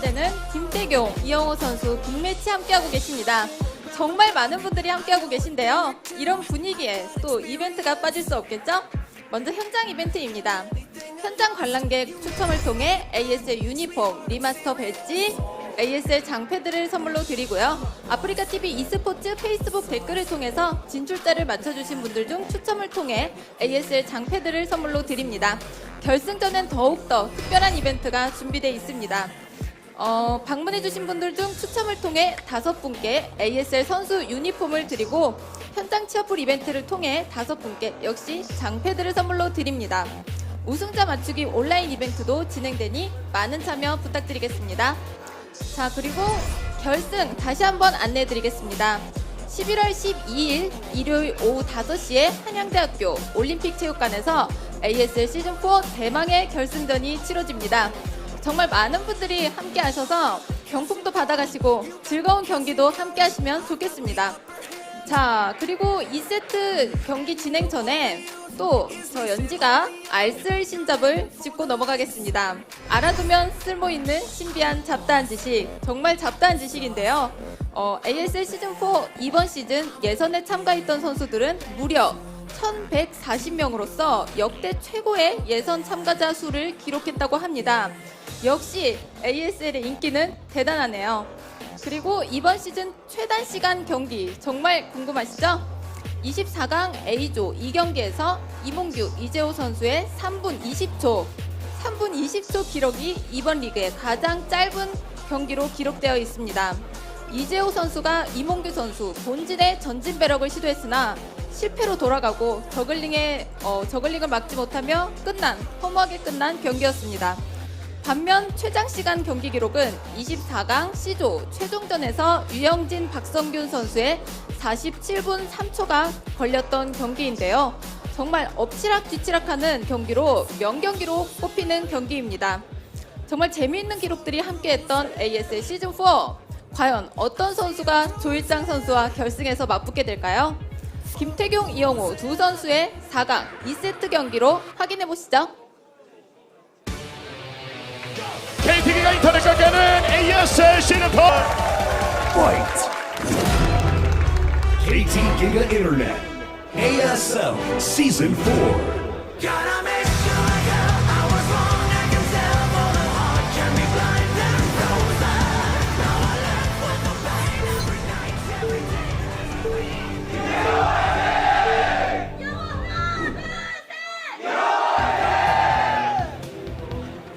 되는 김태경, 이영호 선수 빅매치 함께하고 계십니다. 정말 많은 분들이 함께하고 계신데요. 이런 분위기에 또 이벤트가 빠질 수 없겠죠? 먼저 현장 이벤트입니다. 현장 관람객 추첨을 통해 ASL 유니폼, 리마스터 배지, ASL 장패들을 선물로 드리고요. 아프리카 TV e스포츠 페이스북 댓글을 통해서 진출자를 맞춰주신 분들 중 추첨을 통해 ASL 장패들을 선물로 드립니다. 결승전엔 더욱더 특별한 이벤트가 준비되어 있습니다. 어, 방문해주신 분들 중 추첨을 통해 다섯 분께 ASL 선수 유니폼을 드리고 현장 취업풀 이벤트를 통해 다섯 분께 역시 장패들을 선물로 드립니다. 우승자 맞추기 온라인 이벤트도 진행되니 많은 참여 부탁드리겠습니다. 자, 그리고 결승 다시 한번 안내해 드리겠습니다. 11월 12일 일요일 오후 5시에 한양대학교 올림픽 체육관에서 ASL 시즌4 대망의 결승전이 치러집니다. 정말 많은 분들이 함께 하셔서 경품도 받아가시고 즐거운 경기도 함께 하시면 좋겠습니다. 자, 그리고 2세트 경기 진행 전에 또 저 연지가 알쓸 신잡을 짚고 넘어가겠습니다. 알아두면 쓸모 있는 신비한 잡다한 지식. 정말 잡다한 지식인데요. 어, ASL 시즌4 이번 시즌 예선에 참가했던 선수들은 무려 1140명으로서 역대 최고의 예선 참가자 수를 기록했다고 합니다. 역시 ASL의 인기는 대단하네요. 그리고 이번 시즌 최단 시간 경기 정말 궁금하시죠? 24강 A조 2경기에서 이몽규, 이재호 선수의 3분 20초, 3분 20초 기록이 이번 리그의 가장 짧은 경기로 기록되어 있습니다. 이재호 선수가 이몽규 선수 본진의 전진 배럭을 시도했으나 실패로 돌아가고 저글링에 어, 저글링을 막지 못하며 끝난 허무하게 끝난 경기였습니다. 반면 최장 시간 경기 기록은 24강 C조 최종전에서 유영진 박성균 선수의 47분 3초가 걸렸던 경기인데요. 정말 엎치락 뒤치락하는 경기로 명경기로 꼽히는 경기입니다. 정말 재미있는 기록들이 함께했던 ASL 시즌 4 과연 어떤 선수가 조일장 선수와 결승에서 맞붙게 될까요? 김태경, 이영호 두 선수의 4강 2세트 경기로 확인해 보시죠. 인터넷 관계하는 ASL 시즌4 Fight! KT Giga Internet, ASL Season 4.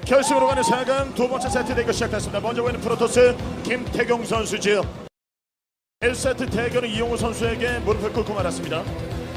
결승으로 가는 4강 두 번째 세트 대결 시작됐습니다. 먼저 보이는 프로토스 김태경 선수지요. 1세트 대결은 이용호 선수에게 무릎을 꿇고 말았습니다.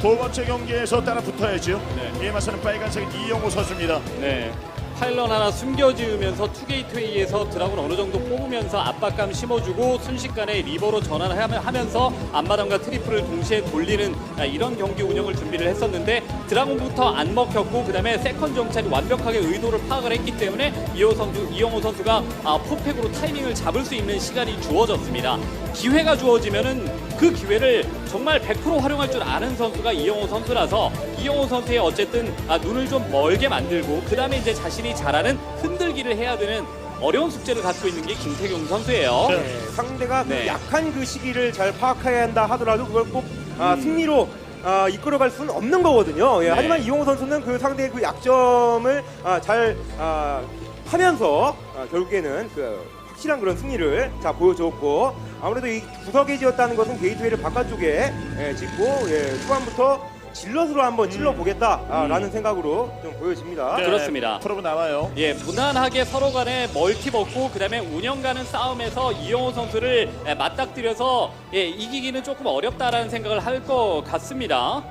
두 번째 경기에서 따라 붙어야지요. 네. 이에 맞서는 빨간색 이용호 선수입니다. 네. 파일럿 하나 숨겨지으면서 투게이트웨이에서 드라군 어느 정도 뽑으면서 압박감 심어주고 순식간에 리버로 전환하면서 앞마당과 트리플을 동시에 돌리는 아, 이런 경기 운영을 준비를 했었는데 드라군부터 안 먹혔고 그 다음에 세컨 정찰이 완벽하게 의도를 파악을 했기 때문에 이호 선수, 이영호 선수가 아, 풋팩으로 타이밍을 잡을 수 있는 시간이 주어졌습니다. 기회가 주어지면은 그 기회를 정말 100% 활용할 줄 아는 선수가 이영호 선수라서 이영호 선수의 어쨌든 아, 눈을 좀 멀게 만들고 그 다음에 이제 자신이 잘하는 흔들기를 해야 되는 어려운 숙제를 갖고 있는 게 김태경 선수예요. 네. 상대가 그 네. 약한 그 시기를 잘 파악해야 한다 하더라도 그걸 꼭 아, 승리로 아, 이끌어갈 수는 없는 거거든요. 예, 네. 하지만 이용호 선수는 그 상대의 그 약점을 아, 잘 아, 하면서 아, 결국에는 그 확실한 그런 승리를 자 보여줬고 아무래도 이 구석에 지었다는 것은 게이트웨이를 바깥쪽에 예, 짓고 예, 후반부터 질럿으로 한번 찔러 보겠다라는 생각으로 좀 보여집니다. 네, 그렇습니다. 프로브 나와요. 예, 무난하게 서로 간에 멀티 먹고 그다음에 운영 가는 싸움에서 이영호 선수를 예, 맞닥뜨려서 예, 이기기는 조금 어렵다라는 생각을 할 것 같습니다.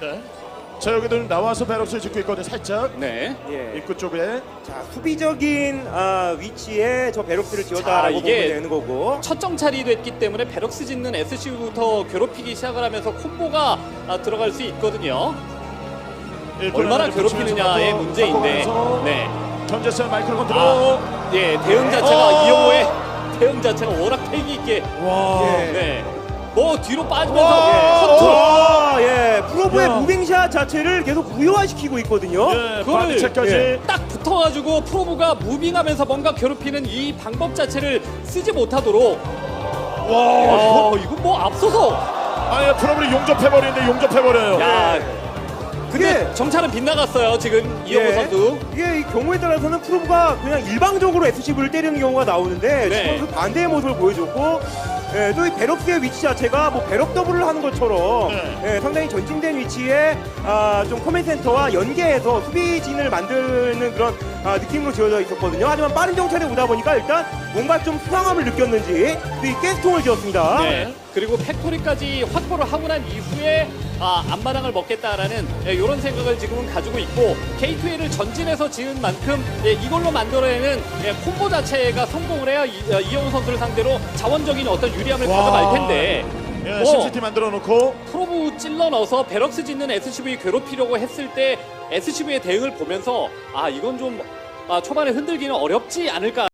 네. 자 여기들 나와서 배럭스 짓고 있거든요. 살짝 네. 예. 입구 쪽에. 자 수비적인 아, 위치에 저 베럭스를 자, 지었다라고 이게 보면 되는 거고 첫 정찰이 됐기 때문에 베럭스 짓는 SC부터 괴롭히기 시작을 하면서 콤보가 아, 들어갈 수 있거든요. 일꾼 얼마나 하나 괴롭히느냐의 붙이면서 문제인데. 바꿔가면서 네. 현재성 마이크로 컨트롤. 아, 예, 대응 자체가 어! 이영호의 대응 자체가 워낙 패기 있게 와. 예. 네. 뭐 뒤로 빠지면서! 컨트롤 와, 예, 프로브의 야. 무빙샷 자체를 계속 무효화시키고 있거든요. 예, 그거를, 바디체까지. 예. 딱 붙어가지고 프로브가 무빙하면서 뭔가 괴롭히는 이 방법 자체를 쓰지 못하도록 와 이건 뭐 앞서서 아예 프로브를 용접해버리는데 용접해버려요. 야 근데 그게- 정찰은 빗나갔어요 지금 이영호 예. 선수 이게 이 경우에 따라서는 프로브가 그냥 일방적으로 SCV를 때리는 경우가 나오는데 네. 지금 그 반대의 모습을 보여줬고 예, 또이 베럭스의 위치 자체가 뭐 베럭 더블을 하는 것처럼 네. 예, 상당히 전진된 위치에 아, 좀 커맨 센터와 연계해서 수비진을 만드는 그런 아, 느낌으로 지어져 있었거든요. 하지만 빠른 정찰이 오다 보니까 일단 뭔가 좀 수상함을 느꼈는지 또이 가스통을 지었습니다. 네. 그리고 팩토리까지 확보를 하고 난 이후에 아, 앞마당을 먹겠다라는 이런 생각을 지금은 가지고 있고 K2A를 전진해서 지은 만큼 예, 이걸로 만들어내는 예, 콤보 자체가 성공을 해야 이, 어, 이영호 선수를 상대로 자원적인 어떤 유리함을 와. 가져갈 텐데. 예, 뭐 심시티 만들어 놓고. 프로브 찔러 넣어서 베럭스 짓는 SCV 괴롭히려고 했을 때 SCV의 대응을 보면서 아 이건 좀 아, 초반에 흔들기는 어렵지 않을까